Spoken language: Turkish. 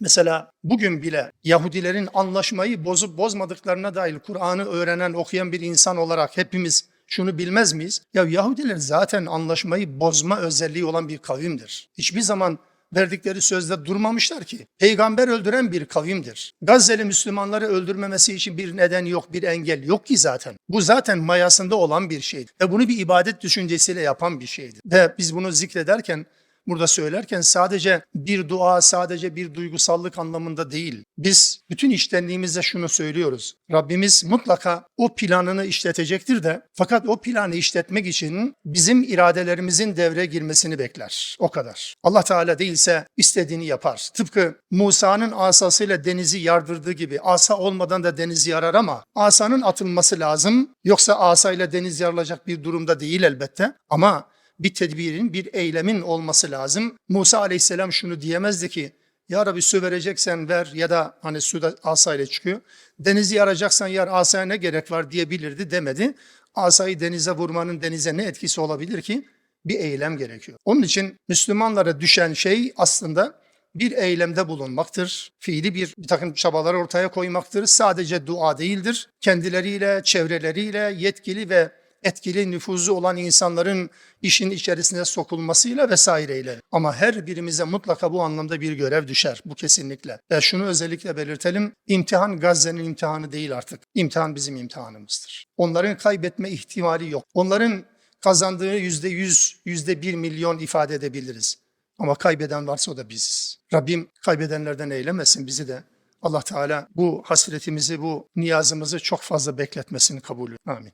Mesela bugün bile Yahudilerin anlaşmayı bozup bozmadıklarına dair Kur'an'ı öğrenen, okuyan bir insan olarak hepimiz şunu bilmez miyiz? Ya Yahudiler zaten anlaşmayı bozma özelliği olan bir kavimdir. Hiçbir zaman verdikleri sözde durmamışlar ki. Peygamber öldüren bir kavimdir. Gazze'li Müslümanları öldürmemesi için bir neden yok, bir engel yok ki zaten. Bu zaten mayasında olan bir şeydir. Ve bunu bir ibadet düşüncesiyle yapan bir şeydir. Ve biz bunu zikrederken burada söylerken sadece bir dua, sadece bir duygusallık anlamında değil. Biz bütün iştenliğimizle şunu söylüyoruz. Rabbimiz mutlaka o planını işletecektir de fakat o planı işletmek için bizim iradelerimizin devreye girmesini bekler. O kadar. Allah Teala değilse istediğini yapar. Tıpkı Musa'nın asasıyla denizi yardırdığı gibi asa olmadan da deniz yarar ama asanın atılması lazım. Yoksa asayla deniz yarılacak bir durumda değil elbette. Ama bir tedbirin, bir eylemin olması lazım. Musa aleyhisselam şunu diyemezdi ki, ya Rabbi su vereceksen ver ya da hani suda asayla çıkıyor. Denizi yaracaksan yar asaya ne gerek var diyebilirdi demedi. Asayı denize vurmanın denize ne etkisi olabilir ki? Bir eylem gerekiyor. Onun için Müslümanlara düşen şey aslında bir eylemde bulunmaktır. Fiili bir, bir takım çabalar ortaya koymaktır. Sadece dua değildir. Kendileriyle, çevreleriyle, yetkili ve etkili nüfuzu olan insanların işin içerisine sokulmasıyla vesaireyle. Ama her birimize mutlaka bu anlamda bir görev düşer. Bu kesinlikle. Ve şunu özellikle belirtelim. İmtihan Gazze'nin imtihanı değil artık. İmtihan bizim imtihanımızdır. Onların kaybetme ihtimali yok. Onların kazandığı yüzde yüz, yüzde bir milyon ifade edebiliriz. Ama kaybeden varsa o da biziz. Rabbim kaybedenlerden eylemesin bizi de. Allah Teala bu hasretimizi, bu niyazımızı çok fazla bekletmesini kabul ediyor. Amin.